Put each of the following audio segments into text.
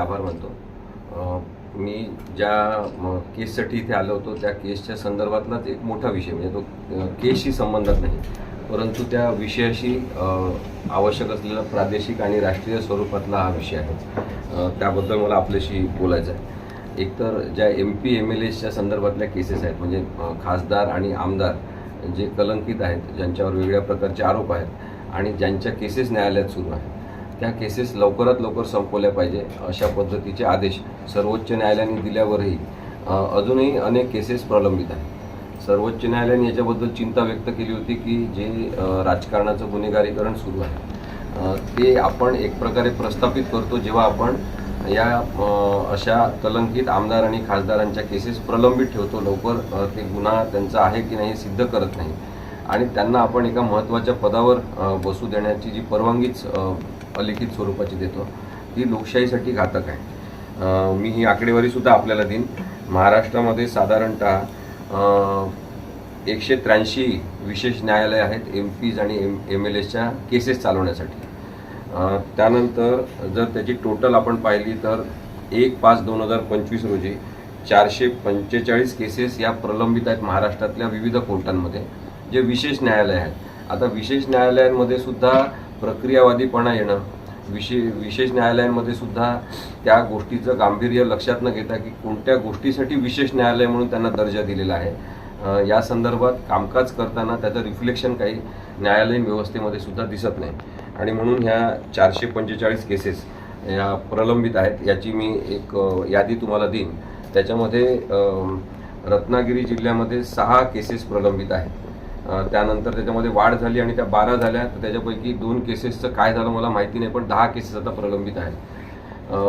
आभार मानतो. मी ज्या केससाठी इथे आलो होतो त्या केसच्या संदर्भातलाच एक मोठा विषय म्हणजे तो केसशी संबंधात नाही परंतु त्या विषयाशी आवश्यक असलेला प्रादेशिक आणि राष्ट्रीय स्वरूपातला हा विषय आहे. त्याबद्दल मला आपल्याशी बोलायचं आहे एकतर ज्या एम पी एम एल एसच्या संदर्भातल्या केसेस आहेत म्हणजे खासदार आणि आमदार जे कलंकित आहेत ज्यांच्यावर वेगळ्या प्रकारचे आरोप आहेत आणि ज्यांच्या केसेस न्यायालयात सुरू आहेत त्या केसेस लवकरात लवकर संपवल्या पाहिजे अशा पद्धतीचे आदेश सर्वोच्च न्यायालयाने दिल्यावरही अजूनही अनेक केसेस प्रलंबित आहेत. सर्वोच्च न्यायालयाने याच्याबद्दल चिंता व्यक्त केली होती की जे राजकारणाचं गुन्हेगारीकरण सुरू आहे. ते आपण एक प्रकारे प्रस्थापित करतो जेव्हा आपण या अशा कलंकित आमदार आणि खासदारांच्या केसेस प्रलंबित ठेवतो. लवकर ते गुन्हा त्यांचा आहे की नाही हे सिद्ध करत नाही. आणि त्यांना आपण एका महत्त्वाच्या पदावर बसू देण्याची जी परवानगीच अलिखित स्वरूपाची देतो ती लोकशाहीसाठी घातक आहे. मी ही आकडेवारीसुद्धा आपल्याला देईन. महाराष्ट्रामध्ये साधारणतः एकशे त्र्याऐंशी विशेष न्यायालय आहेत एम पीज आणि एम एम एल एसच्या केसेस चालवण्यासाठी. त्यानंतर जर त्याची टोटल आपण पाहिली तर एक पाच दोन हजार पंचवीस रोजी चारशे पंचेचाळीस केसेस या प्रलंबित आहेत महाराष्ट्रातल्या विविध कोर्टांमध्ये. जे विशेष न्यायालय आहेत. आता विशेष न्यायालयांमध्ये सुद्धा प्रक्रियावादीपणा येणं विशे विशेष न्यायालयांमध्ये सुद्धा त्या गोष्टीचं गांभीर्य लक्षात न घेता की कोणत्या गोष्टीसाठी विशेष न्यायालय म्हणून त्यांना दर्जा दिलेला आहे. या संदर्भात कामकाज करताना त्याचं रिफ्लेक्शन काही न्यायालयीन व्यवस्थेमध्ये सुद्धा दिसत नाही. आणि म्हणून ह्या चारशे पंचेचाळीस केसेस या प्रलंबित आहेत याची मी एक यादी तुम्हाला देईन. त्याच्यामध्ये रत्नागिरी जिल्ह्यामध्ये सहा केसेस प्रलंबित आहेत. त्यानंतर त्याच्यामध्ये वाढ झाली आणि त्या बारा झाल्या. तर त्याच्यापैकी दोन केसेसचं काय झालं मला माहिती नाही पण दहा केसेस आता प्रलंबित आहेत.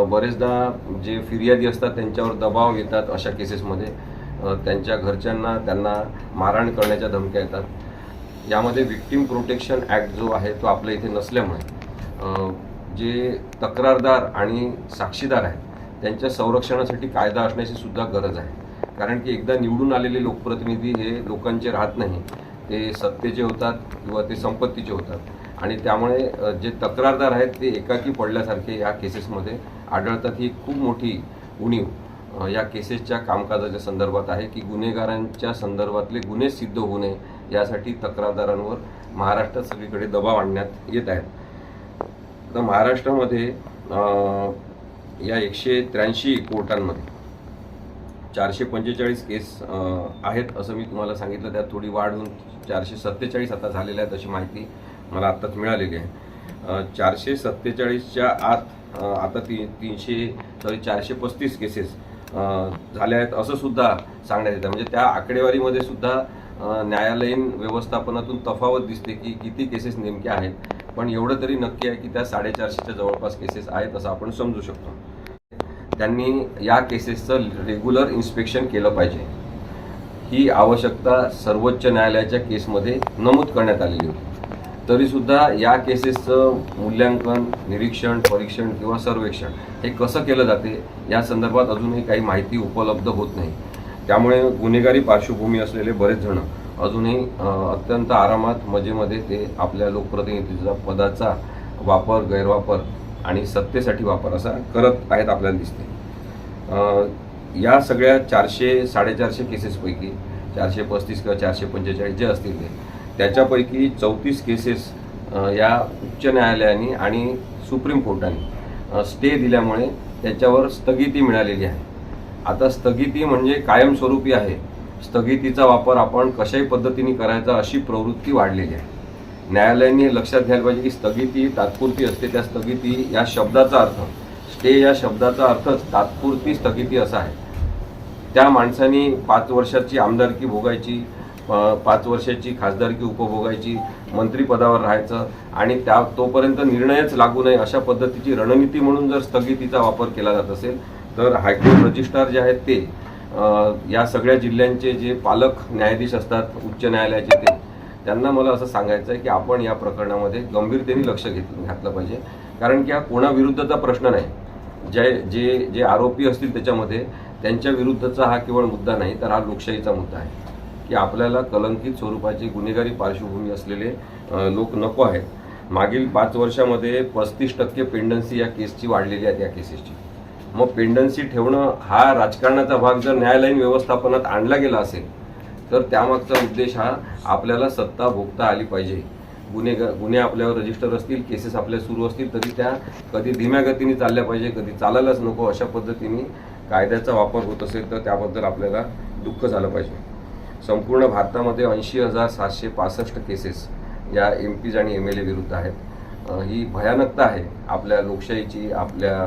बरेचदा जे फिर्यादी असतात त्यांच्यावर दबाव येतात अशा केसेसमध्ये त्यांच्या घरच्यांना त्यांना मारहाण करण्याच्या धमक्या येतात. यामध्ये विक्टीम प्रोटेक्शन ॲक्ट जो आहे तो आपल्या इथे नसल्यामुळे जे तक्रारदार आणि साक्षीदार आहेत त्यांच्या संरक्षणासाठी कायदा असण्याची सुद्धा गरज आहे. कारण की एकदा निवडून आलेले लोकप्रतिनिधी हे लोकांचे राहत नाही. ते सत्तेचे होतात किंवा ते संपत्तीचे होतात. आणि त्यामुळे जे तक्रारदार आहेत ते एकाकी पडल्यासारखे या केसेसमध्ये आढळतात. ही खूप मोठी उणीव या केसेसच्या कामकाजाच्या संदर्भात आहे की गुन्हेगारांच्या संदर्भातले गुन्हे सिद्ध होऊ नये यासाठी तक्रारदारांवर महाराष्ट्रात सगळीकडे दबाव आणण्यात येत आहेत. आता महाराष्ट्रामध्ये या एकशे त्र्याऐंशी कोर्टांमध्ये चारशे पंचेचाळीस केस आहेत असं मी तुम्हाला सांगितलं. त्यात थोडी वाढ होऊन चारशे सत्तेचाळीस आता झालेल्या आहेत अशी माहिती मला आत्ताच मिळालेली आहे. चारशे सत्तेचाळीसच्या आत आता ती तीनशे सॉरी चारशे पस्तीस केसेस झाल्या आहेत असं सुद्धा सांगण्यात येतं. म्हणजे त्या आकडेवारीमध्ये सुद्धा न्यायालयीन व्यवस्थापनातून तफावत दिसते की किती केसेस नेमक्या आहेत. पण एवढं तरी नक्की आहे की त्या साडेचारशेच्या जवळपास केसेस आहेत असं आपण समजू शकतो. त्यांनी या केसेसचं रेग्युलर इन्स्पेक्शन केलं पाहिजे. ही आवश्यकता सर्वोच्च न्यायालयाच्या केसमध्ये नमूद करण्यात आलेली होती. तरीसुद्धा या केसेसचं मूल्यांकन निरीक्षण परीक्षण किंवा सर्वेक्षण हे कसं केलं जाते या संदर्भात अजूनही काही माहिती उपलब्ध होत नाही. त्यामुळे गुन्हेगारी पार्श्वभूमी असलेले बरेच जण अजूनही अत्यंत आरामात मजेमध्ये ते आपल्या लोकप्रतिनिधीचा पदाचा वापर गैरवापर आणि सत्तेसाठी वापर असा करत आहेत आपल्याला दिसते. या सगळ्या चारशे साडेचारशे केसेसपैकी चारशे पस्तीस किंवा चारशे पंचेचाळीस जे असतील ते त्याच्यापैकी चौतीस केसेस या उच्च न्यायालयाने आणि सुप्रीम कोर्टाने स्टे दिल्यामुळे त्याच्यावर स्थगिती मिळालेली आहे. आता स्थगिती म्हणजे कायमस्वरूपी आहे. स्थगितीचा वापर आपण कशाही पद्धतीने करायचा अशी प्रवृत्ती वाढलेली आहे. न्यायालयाने लक्षात घ्यायला पाहिजे की स्थगिती तात्पुरती असते. त्या स्थगिती या शब्दाचा अर्थ स्टे या शब्दाचा अर्थच तात्पुरती स्थगिती असा आहे. त्या माणसाने पाच वर्षाची आमदारकी भोगायची पाच वर्षाची खासदारकी उपभोगायची मंत्रिपदावर राहायचं आणि त्या तोपर्यंत निर्णयच लागू नये अशा पद्धतीची रणनीती म्हणून जर स्थगितीचा वापर केला जात असेल तर हायकोर्ट रजिस्ट्रार जे आहेत ते या सगळ्या जिल्ह्यांचे जे पालक न्यायाधीश असतात उच्च न्यायालयाचे ते त्यांना मला असं सांगायचं आहे की आपण या प्रकरणामध्ये गंभीरतेने लक्ष घेत घातलं पाहिजे. कारण की हा कोणाविरुद्धचा प्रश्न नाही. जे जे जे आरोपी असतील त्याच्यामध्ये त्यांच्या विरुद्धचा हा केवळ मुद्दा नाही तर हा लोकशाहीचा मुद्दा आहे. की आपल्याला कलंकित स्वरूपाची गुन्हेगारी पार्श्वभूमी असलेले लोक नको आहेत. मागील पाच वर्षामध्ये पस्तीस टक्के पेंडन्सी या केसची वाढलेली आहे या केसेसची. मग पेंडन्सी ठेवणं हा राजकारणाचा भाग जर न्यायालयीन व्यवस्थापनात आणला गेला असेल तर त्यामागचा उद्देश हा आपल्याला सत्ता भोगता आली पाहिजे. गुन्हे गुन्हे आपल्यावर रजिस्टर असतील केसेस आपल्या सुरू असतील तरी त्या कधी धीम्या गतीने चालल्या पाहिजे कधी चालायलाच नको अशा पद्धतीने कायद्याचा वापर होत असेल तर त्याबद्दल आपल्याला दुःख झालं पाहिजे. संपूर्ण भारतामध्ये ऐंशी हजार सातशे पासष्ट केसेस या एम पीज आणि एम एल ए विरुद्ध आहेत. ही भयानकता आहे आपल्या लोकशाहीची आपल्या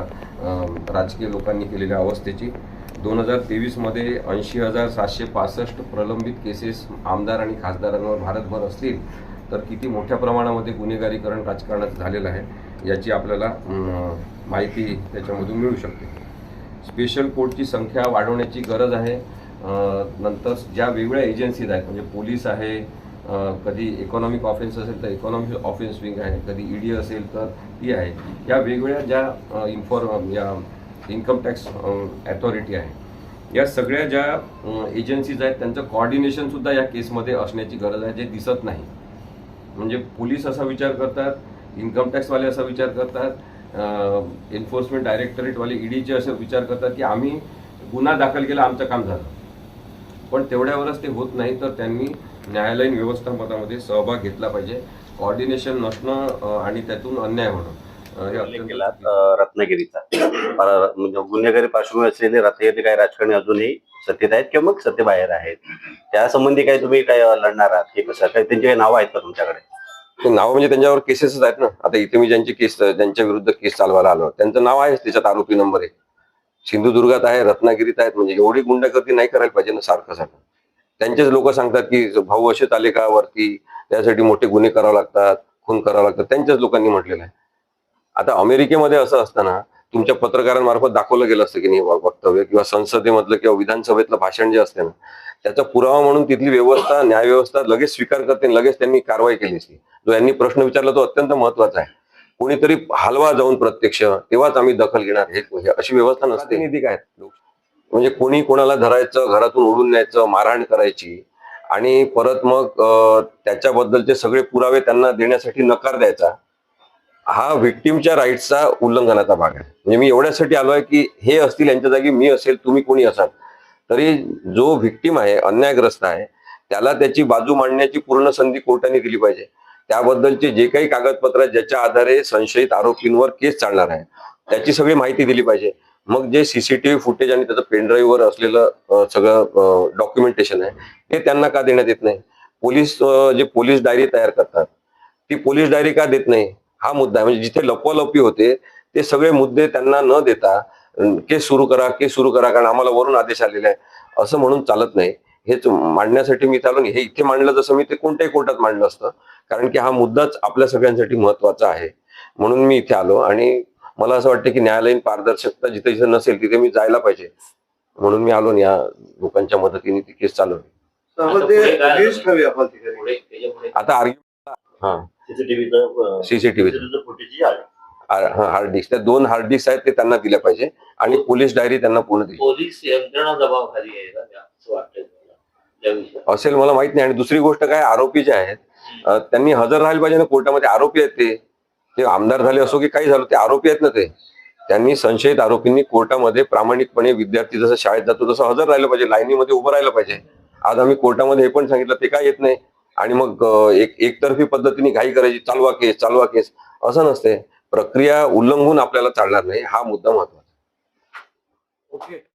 राजकीय लोकांनी केलेल्या अवस्थेची. दोन हजार तेवीसमध्ये ऐंशी हजार सातशे पासष्ट प्रलंबित केसेस आमदार आणि खासदारांवर भारतभर असतील तर किती मोठ्या प्रमाणामध्ये गुन्हेगारीकरण राजकारणात झालेलं आहे याची आपल्याला माहिती त्याच्यामधून मिळू शकते. स्पेशल कोर्टची संख्या वाढवण्याची गरज आहे. नंतर ज्या वेगवेगळ्या एजन्सीज आहेत म्हणजे पोलीस आहे कधी इकॉनॉमिक ऑफेन्स असेल तर इकॉनॉमिक ऑफेन्स विंग आहे कधी ईडी असेल तर ती आहे. या वेगवेगळ्या ज्या इन्फॉर्म या इन्कम टॅक्स ॲथॉरिटी आहे. या सगळ्या ज्या एजन्सीज आहेत त्यांचं कॉर्डिनेशनसुद्धा या केसमध्ये असण्याची गरज आहे जे दिसत नाही. म्हणजे पोलीस असा विचार करतात इन्कम टॅक्सवाले असा विचार करतात एन्फोर्समेंट डायरेक्टरेटवाले ईडीचे असे विचार करतात की आम्ही गुन्हा दाखल केला आमचं काम झालं. पण तेवढ्यावरच ते होत नाही तर त्यांनी न्यायालयीन व्यवस्थापनामध्ये सहभाग घेतला पाहिजे. कॉर्डिनेशन नसणं आणि त्यातून अन्याय होणं हे रत्नागिरीचा. म्हणजे गुन्हेगारी पार्श्वभूमी असलेले रत्नागिरी काही राजकारणी अजूनही सत्तेत आहेत किंवा मग सत्तेबाहेर आहेत? त्या संबंधी काही तुम्ही काय लढणार आहात? की कसं काही त्यांची काही नावं आहेत का तुमच्याकडे? ते नाव म्हणजे त्यांच्यावर केसेसच आहेत ना. आता इथे मी ज्यांची केस ज्यांच्या विरुद्ध केस चालवायला आलो त्यांचं नाव आहे त्याच्यात आरोपी नंबर एक. सिंधुदुर्गात आहे रत्नागिरीत आहेत म्हणजे एवढी गुंडागर्दी नाही करायला पाहिजे ना सारखं सारखं त्यांचेच लोक सांगतात की भाऊ असेच आले का वरती त्यासाठी मोठे गुन्हे करावे लागतात खून करावं लागतात. त्यांच्याच लोकांनी म्हटलेलं आहे. आता अमेरिकेमध्ये असं असताना तुमच्या पत्रकारांमार्फत दाखवलं गेलं असतं की नाही वक्तव्य किंवा संसदेमधलं किंवा विधानसभेतलं भाषण जे असते ना त्याचा पुरावा म्हणून तिथली व्यवस्था न्यायव्यवस्था लगेच स्वीकार करते आणि लगेच त्यांनी कारवाई केली असती. जो यांनी प्रश्न विचारला तो अत्यंत महत्त्वाचा आहे. कोणीतरी हलवा जाऊन प्रत्यक्ष तेव्हाच आम्ही दखल घेणार हे अशी व्यवस्था नसते. नीती काय म्हणजे कोणी कोणाला धरायचं घरातून ओढून न्यायचं मारहाण करायची आणि परत मग त्याच्याबद्दलचे सगळे पुरावे त्यांना देण्यासाठी नकार द्यायचा हा व्हिक्टीमच्या राईट्सचा उल्लंघनाचा भाग आहे. म्हणजे मी एवढ्यासाठी आलोय की हे असतील यांच्या जागी मी असेल तुम्ही कोणी असाल तरी जो व्हिक्टीम आहे अन्यायग्रस्त आहे त्याला त्याची बाजू मांडण्याची पूर्ण संधी कोर्टाने दिली पाहिजे. त्याबद्दलचे जे काही कागदपत्र ज्याच्या आधारे संशयित आरोपींवर केस चालणार आहे त्याची सगळी माहिती दिली पाहिजे. मग जे सीसीटीव्ही फुटेज आणि त्याचं पेनड्राईव्हवर असलेलं सगळं डॉक्युमेंटेशन आहे ते त्यांना का देण्यात येत नाही? पोलीस जे पोलीस डायरी तयार करतात ती पोलीस डायरी का देत नाही? हा मुद्दा आहे. म्हणजे जिथे लपवालपी होते ते सगळे मुद्दे त्यांना न देता केस सुरू करा केस सुरू करा कारण आम्हाला वरून आदेश आलेला आहे असं म्हणून चालत नाही. हेच मांडण्यासाठी मी चालू हे इथे मांडलं जसं मी ते कोणत्याही कोर्टात मांडलं असतं. कारण की हा मुद्दाच आपल्या सगळ्यांसाठी महत्त्वाचा आहे. म्हणून मी इथे आलो आणि मला असं वाटतं की न्यायालयीन पारदर्शकता जिथे जिथे नसेल तिथे मी जायला पाहिजे. म्हणून मी आलो आणि या लोकांच्या मदतीने ती केस चालवली. आता हा. सीसीटीव्ही हार्ड डिस्क त्या दोन हार्ड डिस्क आहेत ते त्यांना दिल्या पाहिजे आणि पोलीस डायरी त्यांना पूर्ण दिली. पोलीस यंत्रणा दबावाखाली आहे असेल मला माहीत नाही. आणि दुसरी गोष्ट काय आरोपी जे आहेत त्यांनी हजर राहायला पाहिजे ना कोर्टामध्ये आरोपी आहेत ते. ते आमदार झाले असो की काही झालं ते आरोपी आहेत ना ते. त्यांनी संशयित आरोपींनी कोर्टामध्ये प्रामाणिकपणे विद्यार्थी जसं शाळेत जातो तसं हजर राहिलं पाहिजे. लाईनीमध्ये उभं राहिलं पाहिजे. आज आम्ही कोर्टामध्ये हे पण सांगितलं ते काय येत नाही. आणि मग एक एकतर्फी पद्धतीने घाई करायची चालवा केस चालवा केस असं नसते. प्रक्रिया उल्लंघून आपल्याला चालणार नाही. हा मुद्दा महत्त्वाचा ओके.